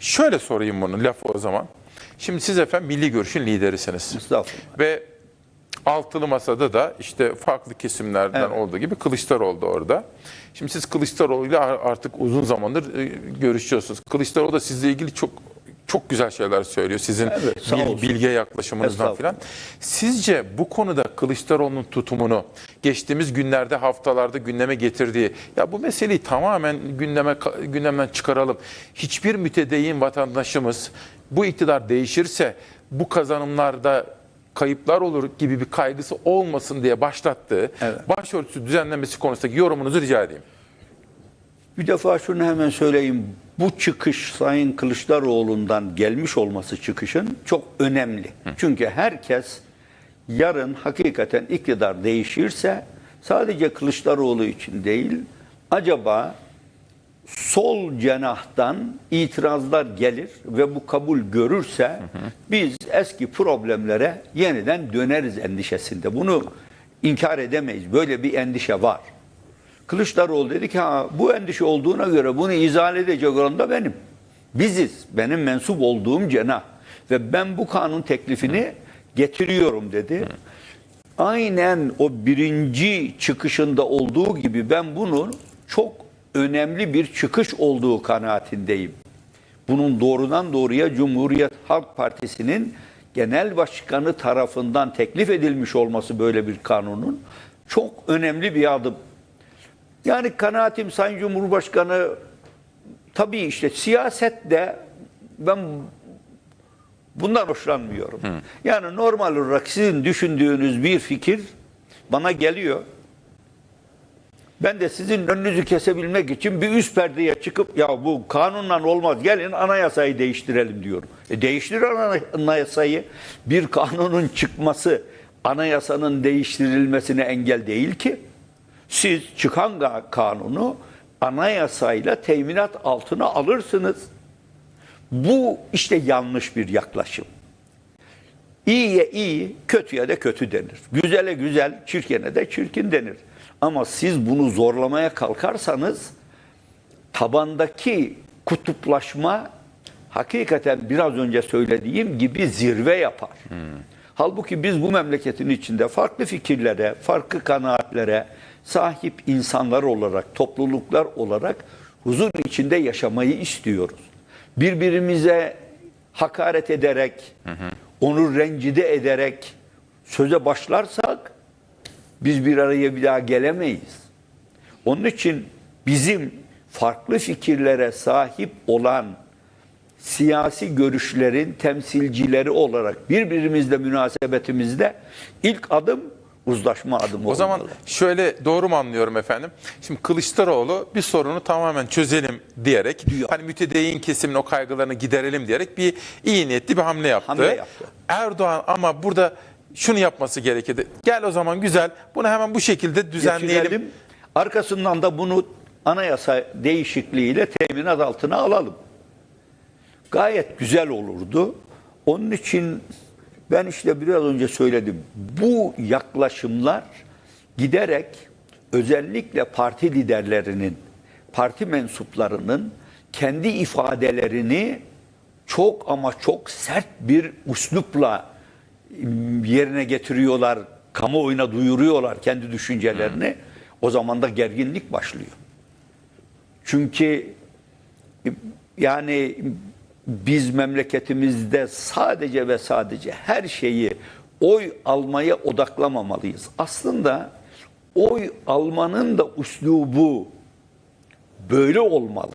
Şöyle sorayım bunu lafı o zaman. Şimdi siz efendim milli görüşün liderisiniz. Estağfurullah. Ve altılı masada da işte farklı kesimlerden Evet. olduğu gibi Kılıçdaroğlu da orada. Şimdi siz Kılıçdaroğlu ile artık uzun zamandır e, görüşüyorsunuz. Kılıçdaroğlu da sizle ilgili çok çok güzel şeyler söylüyor. Sizin Evet, bil- bilge yaklaşımınızdan filan. Sizce bu konuda Kılıçdaroğlu'nun tutumunu geçtiğimiz günlerde, haftalarda gündeme getirdiği ya bu meseleyi tamamen gündeme gündemden çıkaralım. Hiçbir mütedeyyin vatandaşımız bu iktidar değişirse bu kazanımlarda kayıplar olur gibi bir kaygısı olmasın diye başlattığı Evet. başörtüsü düzenlenmesi konusundaki yorumunuzu rica edeyim. Bir defa şunu hemen söyleyeyim. Bu çıkış Sayın Kılıçdaroğlu'ndan gelmiş olması çıkışın çok önemli. Çünkü herkes yarın hakikaten iktidar değişirse sadece Kılıçdaroğlu için değil, acaba sol cenahtan itirazlar gelir ve bu kabul görürse biz eski problemlere yeniden döneriz endişesinde. Bunu inkar edemeyiz. Böyle bir endişe var. Kılıçdaroğlu dedi ki ha, bu endişe olduğuna göre bunu izah edecek olan da benim. Biziz. Benim mensup olduğum cenah. Ve ben bu kanun teklifini getiriyorum dedi. Aynen o birinci çıkışında olduğu gibi ben bunun çok önemli bir çıkış olduğu kanaatindeyim. Bunun doğrudan doğruya Cumhuriyet Halk Partisi'nin genel başkanı tarafından teklif edilmiş olması böyle bir kanunun çok önemli bir adım. Yani kanaatim Sayın Cumhurbaşkanı tabii işte siyasette ben bundan hoşlanmıyorum. Yani normal olarak sizin düşündüğünüz bir fikir bana geliyor. Ben de sizin önünüzü kesebilmek için bir üst perdeye çıkıp ya bu kanunla olmaz gelin anayasayı değiştirelim diyorum. E değiştir ana- anayasayı. Bir kanunun çıkması anayasanın değiştirilmesine engel değil ki. Siz çıkan kanunu anayasayla teminat altına alırsınız. Bu işte yanlış bir yaklaşım. İyiye iyi, kötüye de kötü denir. Güzele güzel, çirkine de çirkin denir. Ama siz bunu zorlamaya kalkarsanız tabandaki kutuplaşma hakikaten biraz önce söylediğim gibi zirve yapar. Halbuki biz bu memleketin içinde farklı fikirlere, farklı kanaatlere sahip insanlar olarak, topluluklar olarak huzur içinde yaşamayı istiyoruz. Birbirimize hakaret ederek, onu rencide ederek söze başlarsak biz bir araya bir daha gelemeyiz. Onun için bizim farklı fikirlere sahip olan siyasi görüşlerin temsilcileri olarak birbirimizle münasebetimizde ilk adım uzlaşma adımı O zaman şöyle doğru mu anlıyorum efendim? Şimdi Kılıçdaroğlu bir sorunu tamamen çözelim diyerek, Diyor. hani mütedeyyin kesimin o kaygılarını giderelim diyerek bir iyi niyetli bir hamle yaptı. Hamle yaptı. Erdoğan ama burada şunu yapması gerekirdi. Gel o zaman güzel bunu hemen bu şekilde düzenleyelim. Getirelim. Arkasından da bunu anayasa değişikliğiyle teminat altına alalım. Gayet güzel olurdu. Onun için ben işte biraz önce söyledim. Bu yaklaşımlar giderek özellikle parti liderlerinin, parti mensuplarının kendi ifadelerini çok ama çok sert bir üslupla yerine getiriyorlar, kamuoyuna duyuruyorlar kendi düşüncelerini. O zaman da gerginlik başlıyor. Çünkü yani biz memleketimizde sadece ve sadece her şeyi oy almaya odaklamamalıyız. Aslında oy almanın da üslubu böyle olmalı.